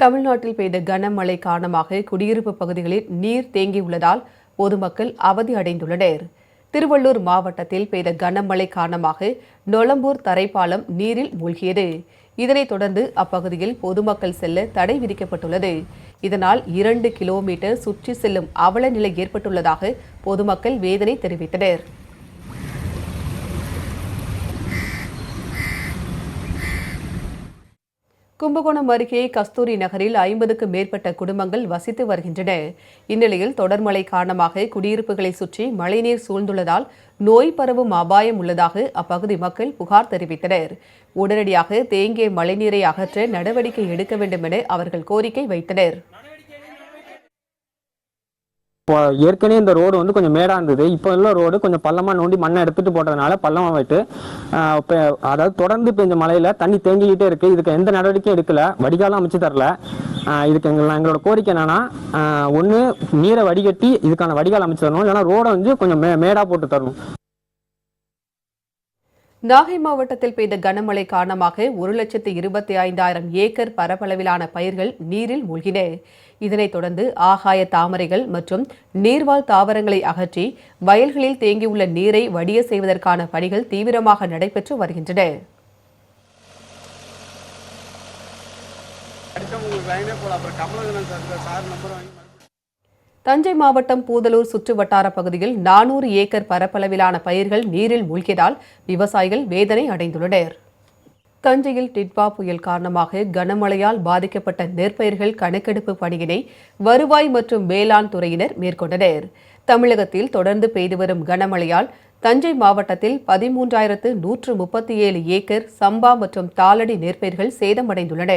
தமிழ்நாட்டில் பெய்த கனமழை காரணமாக குடியிருப்பு பகுதிகளில் நீர் தேங்கியுள்ளதால் பொதுமக்கள் அவதி அடைந்துள்ளனர். திருவள்ளூர் மாவட்டத்தில் பெய்த கனமழை காரணமாக நொளம்பூர் தரைப்பாலம் நீரில் மூழ்கியது. இதனைத் தொடர்ந்து அப்பகுதியில் பொதுமக்கள் செல்ல தடை விதிக்கப்பட்டுள்ளது. இதனால் இரண்டு கிலோமீட்டர் சுற்றி செல்லும் அவல நிலை ஏற்பட்டுள்ளதாக பொதுமக்கள் வேதனை தெரிவித்தனர். கும்பகோணம் அருகே கஸ்தூரி நகரில் ஐம்பதுக்கும் மேற்பட்ட குடும்பங்கள் வசித்து வருகின்றன. இந்நிலையில் தொடர் மழை காரணமாக குடியிருப்புகளை சுற்றி மழைநீர் சூழ்ந்துள்ளதால் நோய் பரவும் அபாயம் உள்ளதாக அப்பகுதி மக்கள் புகார் தெரிவித்தனர். உடனடியாக தேங்கிய மழைநீரை அகற்ற நடவடிக்கை எடுக்க வேண்டும் என அவர்கள் கோரிக்கை வைத்தனர். இப்போ ஏற்கனவே இந்த ரோடு வந்து கொஞ்சம் மேடாக இருந்தது. இப்போ உள்ள ரோடு கொஞ்சம் பள்ளமாக நோண்டி மண்ணை எடுத்துட்டு போட்டதுனால பள்ளமாக போயிட்டு இப்போ அதாவது தொடர்ந்து பெஞ்ச மழையில் தண்ணி தேங்கிக்கிட்டே இருக்குது இதுக்கு எந்த நடவடிக்கையும் எடுக்கலை. வடிகாலம் அமைச்சு தரல. இதுக்கு எங்கள் எங்களோட கோரிக்கை என்னென்னா ஒன்று நீரை வடிகட்டி இதுக்கான வடிகால் அமைச்சு தரணும். இல்லைன்னா ரோடை வந்து கொஞ்சம் மே மேடாக போட்டு தரணும். நாகை மாவட்டத்தில் பெய்த கனமழை காரணமாக ஒரு லட்சத்து இருபத்தி ஐந்தாயிரம் ஏக்கர் பரப்பளவிலான பயிர்கள் நீரில் மூழ்கின. இதனைத் தொடர்ந்து ஆகாய தாமரைகள் மற்றும் நீர்வாழ் தாவரங்களை அகற்றி வயல்களில் தேங்கியுள்ள நீரை வடிய செய்வதற்கான பணிகள் தீவிரமாக நடைபெற்று வருகின்றன. அடுத்த உங்களுக்கு லைனே போல அப்புறம் கமலகரன் சார் சார் நம்பர் வாங்கி தஞ்சை மாவட்டம் பூதலூர் சுற்று வட்டார பகுதியில் நானூறு ஏக்கர் பரப்பளவிலான பயிர்கள் நீரில் மூழ்கியதால் விவசாயிகள் வேதனை அடைந்துள்ளனர். தஞ்சையில் டிட்பா புயல் காரணமாக கனமழையால் பாதிக்கப்பட்ட நெற்பயிர்கள் கணக்கெடுப்பு பணியினை வருவாய் மற்றும் வேளாண் துறையினர் மேற்கொண்டனர். தமிழகத்தில் தொடர்ந்து பெய்து வரும் கனமழையால் தஞ்சை மாவட்டத்தில் பதிமூன்றாயிரத்து நூற்று முப்பத்தி ஏழு ஏக்கர் சம்பா மற்றும் தாளடி நெற்பயிர்கள் சேதமடைந்துள்ளன.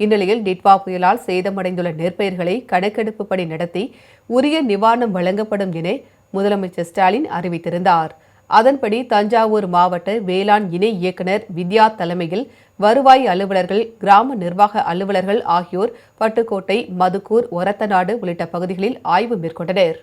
இந்நிலையில் டிட்வா புயலால் சேதமடைந்துள்ள நெற்பயிர்களை கணக்கெடுப்பு பணி நடத்தி உரிய நிவாரணம் வழங்கப்படும் என முதலமைச்சர் ஸ்டாலின் அறிவித்திருந்தார். அதன்படி தஞ்சாவூர் மாவட்ட வேளாண் இணை இயக்குனர் வித்யா தலைமையில் வருவாய் அலுவலர்கள் கிராம நிர்வாக அலுவலர்கள் ஆகியோர் பட்டுக்கோட்டை மதுக்கூர் ஒரத்தநாடு உள்ளிட்ட பகுதிகளில் ஆய்வு மேற்கொண்டனர்.